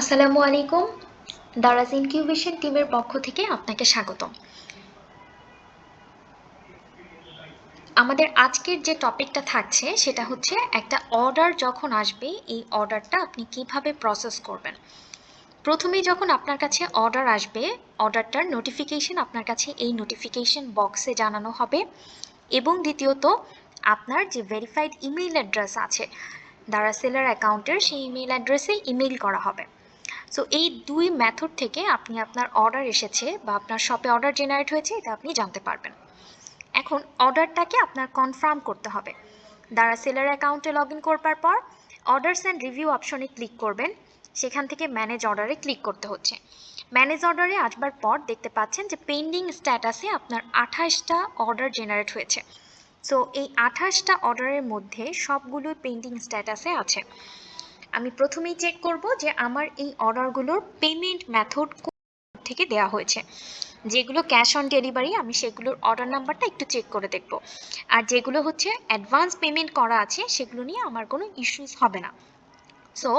আসসালামু আলাইকুম। দারাজ ইনকিউবেশন টিমের পক্ষ থেকে আপনাকে স্বাগতম। আমাদের আজকের যে টপিকটা থাকছে, সেটা হচ্ছে একটা অর্ডার যখন আসবে, এই অর্ডারটা আপনি কীভাবে প্রসেস করবেন? প্রথমেই যখন আপনার কাছে অর্ডার আসবে, অর্ডারটার নোটিফিকেশন আপনার কাছে এই নোটিফিকেশন বক্সে জানানো হবে। এবং দ্বিতীয়ত, আপনার যে ভেরিফাইড ইমেইল অ্যাড্রেস আছে দ্বারা সেলার অ্যাকাউন্টের সেই ইমেইল অ্যাড্রেসে ইমেইল করা হবে। সো এই দুই মেথড থেকে আপনি আপনার অর্ডার এসেছে বা আপনার শপে অর্ডার জেনারেট হয়েছে, এটা আপনি জানতে পারবেন। এখন অর্ডারটাকে আপনার কনফার্ম করতে হবে। দ্বারা সেলার অ্যাকাউন্টে লগ ইন করবার পর অর্ডারস অ্যান্ড রিভিউ অপশনে ক্লিক করবেন। সেখান থেকে ম্যানেজ অর্ডারে ক্লিক করতে হচ্ছে। ম্যানেজ অর্ডারে আসবার পর দেখতে পাচ্ছেন যে পেন্ডিং স্ট্যাটাসে আপনার আঠাশটা অর্ডার জেনারেট হয়েছে। সো এই আঠাশটা অর্ডারের মধ্যে সবগুলো পেন্ডিং স্ট্যাটাসে আছে। আমি প্রথমেই চেক করব যে আমার এই অর্ডারগুলোর পেমেন্ট মেথড থেকে দেওয়া হয়েছে। যেগুলো ক্যাশ অন ডেলিভারি আমি সেগুলোর অর্ডার নাম্বারটা একটু চেক করে দেখব। আর যেগুলো হচ্ছে অ্যাডভান্স পেমেন্ট করা আছে, সেগুলো নিয়ে আমার কোনো ইস্যুস হবে না। সো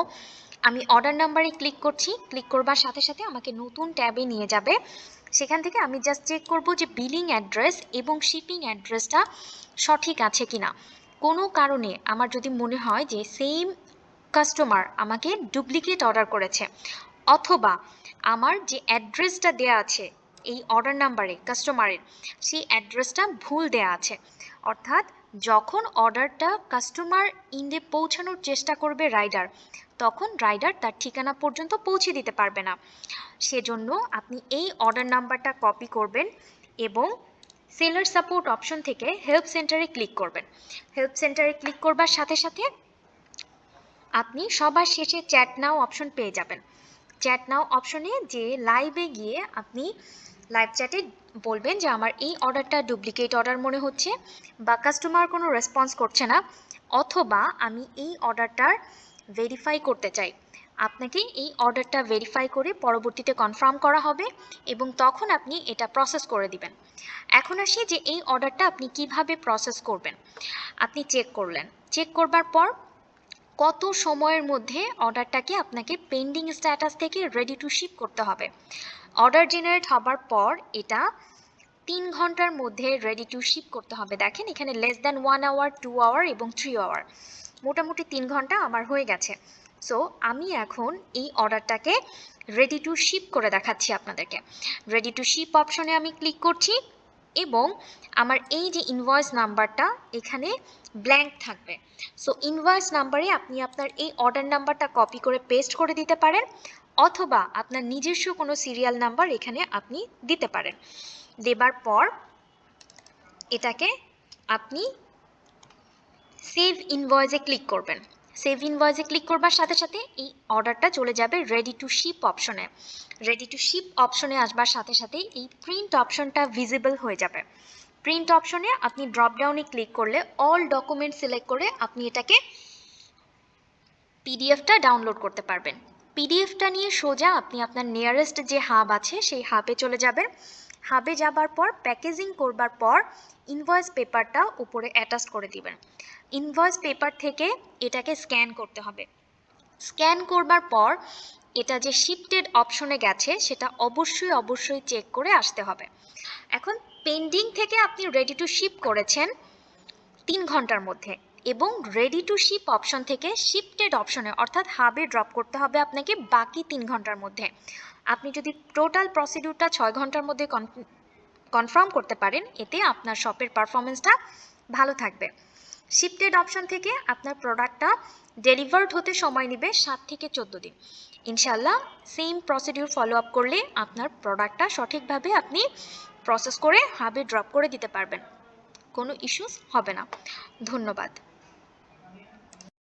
আমি অর্ডার নাম্বারে ক্লিক করছি। ক্লিক করবার সাথে সাথে আমাকে নতুন ট্যাবে নিয়ে যাবে। সেখান থেকে আমি জাস্ট চেক করব যে বিলিং অ্যাড্রেস এবং শিপিং অ্যাড্রেসটা সঠিক আছে কিনা। কোনো কারণে আমার যদি মনে হয় যে সেম কাস্টমার আমাকে ডুপ্লিকেট অর্ডার করেছে, অথবা আমার যে অ্যাড্রেসটা দেয়া আছে, এই অর্ডার নাম্বারে কাস্টমারের সেই অ্যাড্রেসটা ভুল দেয়া আছে। অর্থাৎ যখন অর্ডারটা কাস্টমার ইন্ডে পৌঁছানোর চেষ্টা করবে রাইডার তখন রাইডার তার ঠিকানা পর্যন্ত পৌঁছে দিতে পারবে না। সেজন্য আপনি এই অর্ডার নাম্বারটা কপি করবেন এবং সেলার সাপোর্ট অপশন থেকে হেল্প সেন্টারে ক্লিক করবেন। হেল্প সেন্টারে ক্লিক করবার সাথে সাথে আপনি সবার শেষে চ্যাট নাও অপশন পেয়ে যাবেন। চ্যাট নাও অপশনে যে লাইভে গিয়ে আপনি লাইভ চ্যাটে বলবেন যে আমার এই অর্ডারটা ডুপ্লিকেট অর্ডার মনে হচ্ছে বা কাস্টমার কোনো রেসপন্স করছে না, অথবা আমি এই অর্ডারটার ভেরিফাই করতে চাই। আপনাকে এই অর্ডারটা ভেরিফাই করে পরবর্তীতে কনফার্ম করা হবে এবং তখন আপনি এটা প্রসেস করে দিবেন। এখন আসি যে এই অর্ডারটা আপনি কীভাবে প্রসেস করবেন। আপনি চেক করলেন। চেক করবার পর কত সময়ের মধ্যে অর্ডারটাকে আপনাকে পেন্ডিং স্ট্যাটাস থেকে রেডি টু শিপ করতে হবে। অর্ডার জেনারেট হবার পর এটা তিন ঘণ্টার মধ্যে রেডি টু শিপ করতে হবে। দেখেন, এখানে less than one hour two hour এবং থ্রি আওয়ার মোটামুটি তিন ঘণ্টা আমার হয়ে গেছে। সো আমি এখন এই অর্ডারটাকে রেডি টু শিপ করে দেখাচ্ছি আপনাদেরকে। রেডি টু শিপ অপশনে আমি ক্লিক করছি। এবং আমার এই যে ইনভয়েস নাম্বারটা এখানে ব্ল্যাঙ্ক থাকবে। সো ইনভয়েস নাম্বারে আপনি আপনার এই অর্ডার নাম্বারটা কপি করে পেস্ট করে দিতে পারেন, অথবা আপনার নিজস্ব কোনো সিরিয়াল নাম্বার এখানে আপনি দিতে পারেন। দেবার পর এটাকে আপনি সেভ ইনভয়েসে ক্লিক করবেন। সেভ ইনভয়েসে ক্লিক করবার সাথে সাথে এই অর্ডারটা চলে যাবে রেডি টু শিপ অপশনে রেডি টু শিপ অপশনে আসবার সাথে সাথে এই প্রিন্ট অপশনটা ভিজিবল হয়ে যাবে। প্রিন্ট অপশনে আপনি ড্রপডাউনে ক্লিক করলে অল ডকুমেন্ট সিলেক্ট করে আপনি এটাকে পিডিএফটা ডাউনলোড করতে পারবেন। পিডিএফটা নিয়ে সোজা আপনি আপনার নিয়ারেস্ট যে হাব আছে, সেই হাবে চলে যাবেন। হাবে যাবার পর প্যাকেজিং করবার পর ইনভয়েস পেপারটা উপরে অ্যাটাচ করে দিবেন। ইনভয়েস পেপার থেকে এটাকে স্ক্যান করতে হবে। স্ক্যান করবার পর, এটা যে শিফটেড অপশনে গেছে, সেটা অবশ্যই অবশ্যই চেক করে আসতে হবে। এখন পেন্ডিং থেকে আপনি রেডি টু শিপ করেছেন তিন ঘণ্টার মধ্যে। এবং রেডি টু শিপ অপশন থেকে শিফটেড অপশনে অর্থাৎ হাবে ড্রপ করতে হবে আপনাকে বাকি তিন ঘণ্টার মধ্যে। আপনি যদি টোটাল প্রসিডিউরটা ছয় ঘণ্টার মধ্যে কনফার্ম করতে পারেন, এতে আপনার শপের পারফরমেন্সটা ভালো থাকবে। শিফটেড অপশন থেকে আপনার প্রোডাক্টটা ডেলিভার্ড হতে সময় নেবে সাত থেকে চোদ্দ দিন। ইনশাল্লাহ সেম প্রসিডিউর ফলো আপ করলে আপনার প্রোডাক্টটা সঠিকভাবে আপনি প্রসেস করে হাবে ড্রপ করে দিতে পারবেন। কোনো ইস্যুস হবে না। ধন্যবাদ।